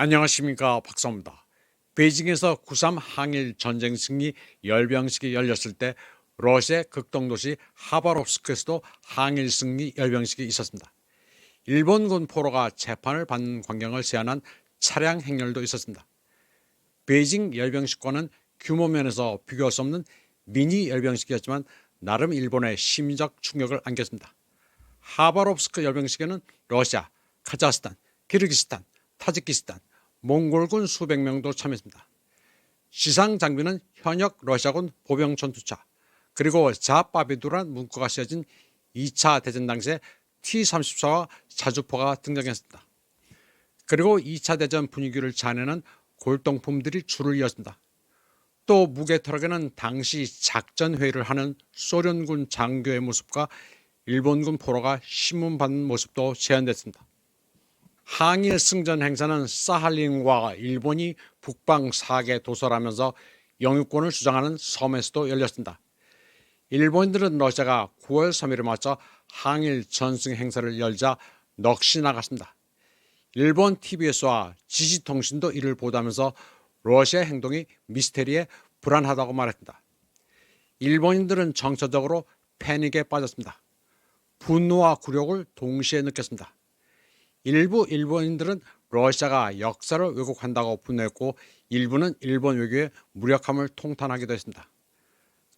안녕하십니까 박사입니다. 베이징에서 9.3 항일 전쟁 승리 열병식이 열렸을 때 러시아 극동도시 하바롭스크에서도 항일 승리 열병식이 있었습니다. 일본 군 포로가 재판을 받는 광경을 제한한 차량 행렬도 있었습니다. 베이징 열병식과는 규모 면에서 비교할 수 없는 미니 열병식이었지만 나름 일본의 심리적 충격을 안겼습니다. 하바롭스크 열병식에는 러시아, 카자흐스탄, 키르기스탄, 타지키스탄, 몽골군 수백 명도 참여했습니다. 시상 장비는 현역 러시아군 보병 전투차 그리고 자바비두란 문구가 씌어진 2차 대전 당시에 T-34와 자주포가 등장했습니다. 그리고 2차 대전 분위기를 자내는 골동품들이 줄을 이었습니다. 또 무게 트럭에는 당시 작전 회의를 하는 소련군 장교의 모습과 일본군 포로가 신문 받는 모습도 재현됐습니다. 항일 승전 행사는 사할린과 일본이 북방 사계 도설하면서 영유권을 주장하는 섬에서도 열렸습니다. 일본인들은 러시아가 9월 3일에 맞춰 항일 전승 행사를 열자 넋이 나갔습니다. 일본 TBS와 지지통신도 이를 보도하면서 러시아 행동이 미스테리에 불안하다고 말했습니다. 일본인들은 정서적으로 패닉에 빠졌습니다. 분노와 굴욕을 동시에 느꼈습니다. 일부 일본인들은 러시아가 역사를 왜곡한다고 분노했고 일부는 일본 외교의 무력함을 통탄하기도 했습니다.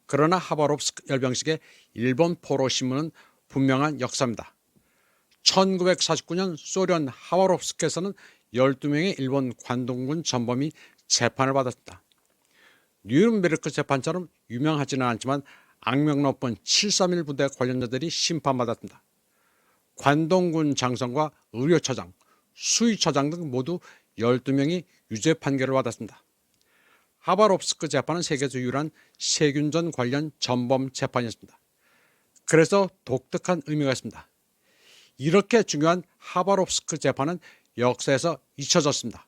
그러나 하바롭스크 열병식의 일본 포로 신문은 분명한 역사입니다. 1949년 소련 하바롭스크에서는 12명의 일본 관동군 전범이 재판을 받았습니다. 뉴른베르크 재판처럼 유명하지는 않지만 악명 높은 731 부대 관련자들이 심판받았습니다. 관동군 장성과 의료처장, 수의처장 등 모두 12명이 유죄 판결을 받았습니다. 하바롭스크 재판은 세계에서 유일한 세균전 관련 전범 재판이었습니다. 그래서 독특한 의미가 있습니다. 이렇게 중요한 하바롭스크 재판은 역사에서 잊혀졌습니다.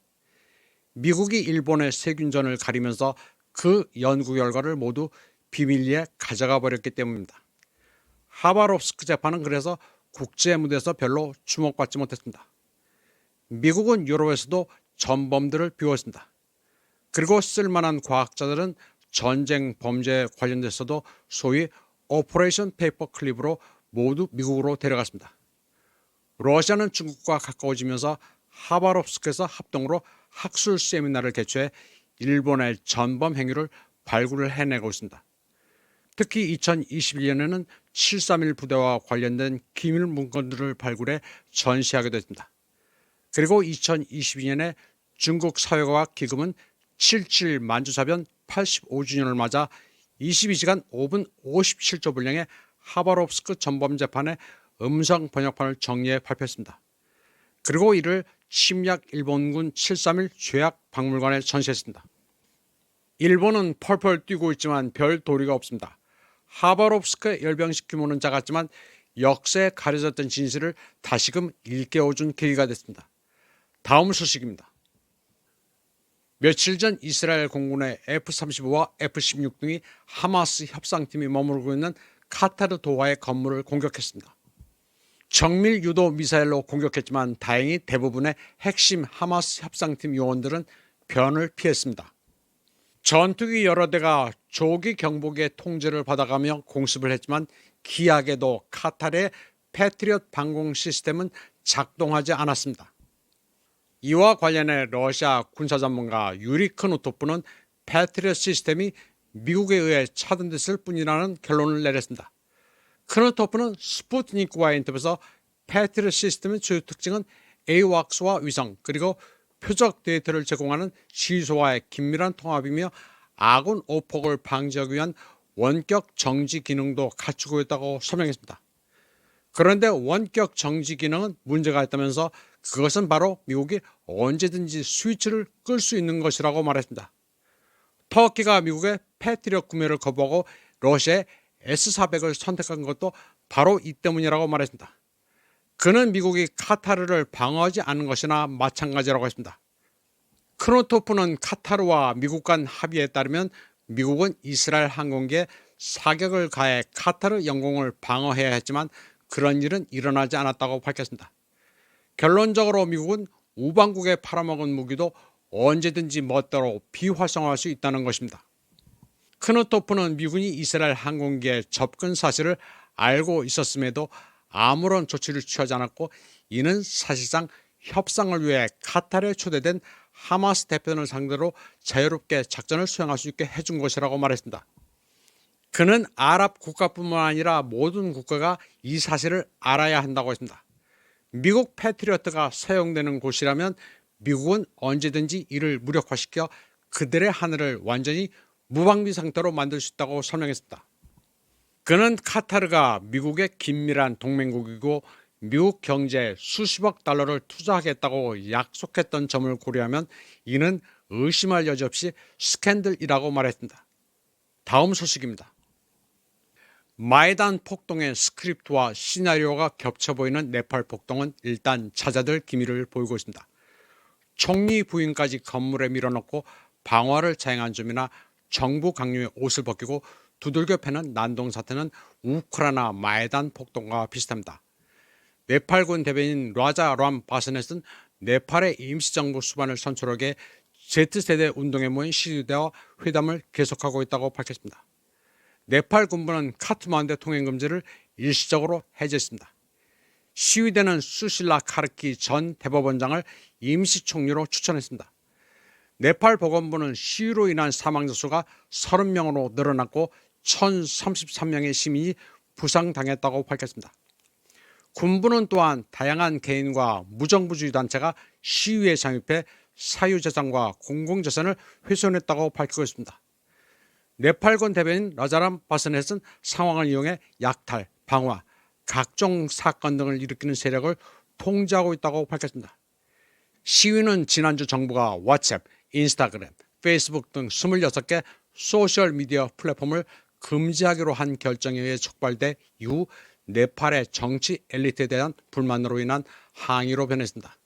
미국이 일본의 세균전을 가리면서 그 연구 결과를 모두 비밀리에 가져가 버렸기 때문입니다. 하바롭스크 재판은 그래서 국제 무대에서 별로 주목받지 못했습니다. 미국은 유럽에서도 전범들을 비웠습니다. 그리고 쓸만한 과학자들은 전쟁 범죄에 관련돼서도 소위 오퍼레이션 페이퍼 클립으로 모두 미국으로 데려갔습니다. 러시아는 중국과 가까워지면서 하바롭스크에서 합동으로 학술 세미나를 개최해 일본의 전범 행위를 발굴을 해내고 있습니다. 특히 2021년에는 731 부대와 관련된 기밀 문건들을 발굴해 전시하게 됐습니다. 그리고 2022년에 중국 사회과학 기금은 77 만주사변 85주년을 맞아 22시간 5분 57초 분량의 하바롭스크 전범 재판의 음성 번역판을 정리해 발표했습니다. 그리고 이를 침략 일본군 731 죄악 박물관에 전시했습니다. 일본은 펄펄 뛰고 있지만 별 도리가 없습니다. 하바롭스크 열병식 규모는 작았지만 역사에 가려졌던 진실을 다시금 일깨워준 계기가 됐습니다. 다음 소식입니다. 며칠 전 이스라엘 공군의 F-35와 F-16 등이 하마스 협상팀이 머무르고 있는 카타르 도하의 건물을 공격했습니다. 정밀 유도 미사일로 공격했지만 다행히 대부분의 핵심 하마스 협상팀 요원들은 변을 피했습니다. 전투기 여러 대가 조기 경보기의 통제를 받아가며 공습을 했지만 기하게도 카타르의 패트리엇 방공 시스템은 작동하지 않았습니다. 이와 관련해 러시아 군사 전문가 유리 크노토프는 패트리엇 시스템이 미국에 의해 차단됐을 뿐이라는 결론을 내렸습니다. 크노토프는 스푸트니크와의 인터뷰에서 패트리엇 시스템의 주요 특징은 AWACS와 위성 그리고 표적 데이터를 제공하는 시소와의 긴밀한 통합이며 아군 오폭을 방지하기 위한 원격 정지 기능도 갖추고 있다고 설명했습니다. 그런데 원격 정지 기능은 문제가 있다면서 그것은 바로 미국이 언제든지 스위치를 끌 수 있는 것이라고 말했습니다. 터키가 미국의 패트리엇 구매를 거부하고 러시아의 S400을 선택한 것도 바로 이 때문이라고 말했습니다. 그는 미국이 카타르를 방어하지 않은 것이나 마찬가지라고 했습니다. 크노토프는 카타르와 미국 간 합의에 따르면 미국은 이스라엘 항공기에 사격을 가해 카타르 영공을 방어해야 했지만 그런 일은 일어나지 않았다고 밝혔습니다. 결론적으로 미국은 우방국에 팔아먹은 무기도 언제든지 멋대로 비활성화할 수 있다는 것입니다. 크노토프는 미군이 이스라엘 항공기의 접근 사실을 알고 있었음에도 아무런 조치를 취하지 않았고 이는 사실상 협상을 위해 카타르에 초대된 하마스 대표단을 상대로 자유롭게 작전을 수행할 수 있게 해준 것이라고 말했습니다. 그는 아랍 국가뿐만 아니라 모든 국가가 이 사실을 알아야 한다고 했습니다. 미국 패트리어트가 사용되는 곳이라면 미국은 언제든지 이를 무력화시켜 그들의 하늘을 완전히 무방비 상태로 만들 수 있다고 설명했습니다. 그는 카타르가 미국의 긴밀한 동맹국이고 미국 경제에 수십억 달러를 투자하겠다고 약속했던 점을 고려하면 이는 의심할 여지 없이 스캔들이라고 말했습니다. 다음 소식입니다. 마이단 폭동의 스크립트와 시나리오가 겹쳐 보이는 네팔 폭동은 일단 찾아들 기미를 보이고 있습니다. 총리 부인까지 건물에 밀어넣고 방화를 자행한 점이나 정부 강요의 옷을 벗기고 두들겨 패는 난동 사태는 우크라이나 마이단 폭동과 비슷합니다. 네팔군 대변인 라자 람 바스넷은 네팔의 임시정부 수반을 선출하게 Z세대 운동에 모인 시위대와 회담을 계속하고 있다고 밝혔습니다. 네팔 군부는 카트만두의 통행 금지를 일시적으로 해제했습니다. 시위대는 수실라 카르키 전 대법원장을 임시 총리로 추천했습니다. 네팔 보건부는 시위로 인한 사망자 수가 30명으로 늘어났고 1,033명의 시민이 부상당했다고 밝혔습니다. 군부는 또한 다양한 개인과 무정부주의 단체가 시위에 잠입해 사유재산과 공공재산을 훼손했다고 밝히고 있습니다. 네팔군 대변인 라자람 바스넷은 상황을 이용해 약탈, 방화, 각종 사건 등을 일으키는 세력을 통제하고 있다고 밝혔습니다. 시위는 지난주 정부가 왓츠앱, 인스타그램, 페이스북 등 26개 소셜미디어 플랫폼을 금지하기로 한 결정에 의해 촉발돼 이후 네팔의 정치 엘리트에 대한 불만으로 인한 항의로 변했습니다.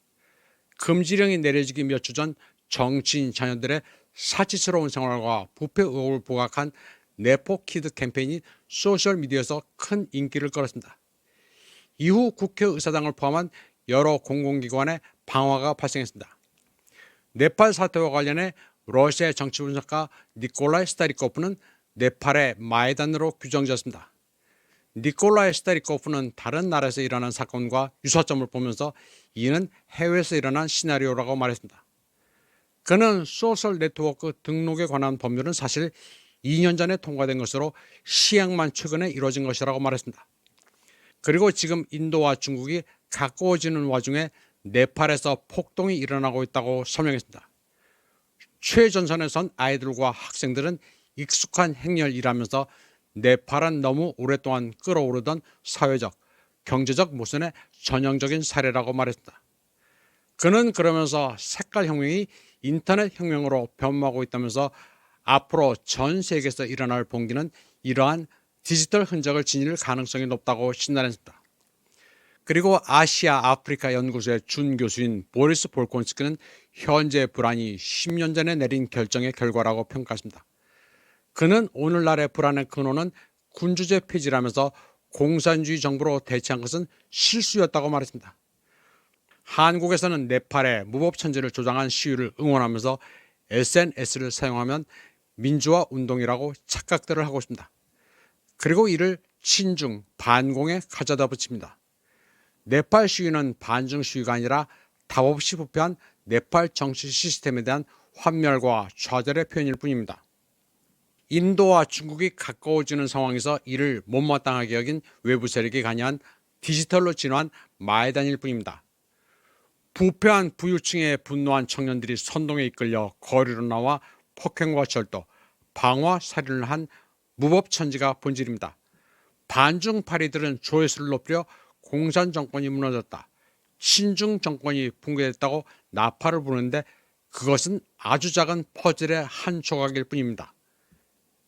금지령이 내려지기 몇 주 전 정치인 자녀들의 사치스러운 생활과 부패 의혹을 부각한 네포키드 캠페인이 소셜미디어에서 큰 인기를 끌었습니다. 이후 국회의사당을 포함한 여러 공공기관의 방화가 발생했습니다. 네팔 사태와 관련해 러시아의 정치 분석가 니콜라이 스타리코프는 네팔의 마이단으로 규정지었습니다. 니콜라이 스타리코프는 다른 나라에서 일어난 사건과 유사점을 보면서 이는 해외에서 일어난 시나리오라고 말했습니다. 그는 소셜 네트워크 등록에 관한 법률은 사실 2년 전에 통과된 것으로 시행만 최근에 이루어진 것이라고 말했습니다. 그리고 지금 인도와 중국이 가까워지는 와중에 네팔에서 폭동이 일어나고 있다고 설명했습니다. 최전선에선 아이들과 학생들은 익숙한 행렬이라면서 네팔은 너무 오랫동안 끌어오르던 사회적, 경제적 모순의 전형적인 사례라고 말했습니다. 그는 그러면서 색깔 혁명이 인터넷 혁명으로 변모하고 있다면서 앞으로 전 세계에서 일어날 봉기는 이러한 디지털 흔적을 지닐 가능성이 높다고 신난했습니다. 그리고 아시아 아프리카 연구소의 준 교수인 보리스 볼콘스키는 현재 불안이 10년 전에 내린 결정의 결과라고 평가했습니다. 그는 오늘날의 불안의 근원은 군주제 폐지라면서 공산주의 정부로 대체한 것은 실수였다고 말했습니다. 한국에서는 네팔의 무법천지를 조장한 시위를 응원하면서 SNS를 사용하면 민주화 운동이라고 착각들을 하고 있습니다. 그리고 이를 친중, 반공에 가져다 붙입니다. 네팔 시위는 반중 시위가 아니라 답 없이 부패한 네팔 정치 시스템에 대한 환멸과 좌절의 표현일 뿐입니다. 인도와 중국이 가까워지는 상황에서 이를 못마땅하게 여긴 외부 세력이 관여한 디지털로 진화한 마에단일 뿐입니다. 부패한 부유층의 분노한 청년들이 선동에 이끌려 거리로 나와 폭행과 절도, 방화 살인을 한 무법천지가 본질입니다. 반중파리들은 조회수를 높여 공산 정권이 무너졌다. 신중 정권이 붕괴됐다고 나팔을 부는데 그것은 아주 작은 퍼즐의 한 조각일 뿐입니다.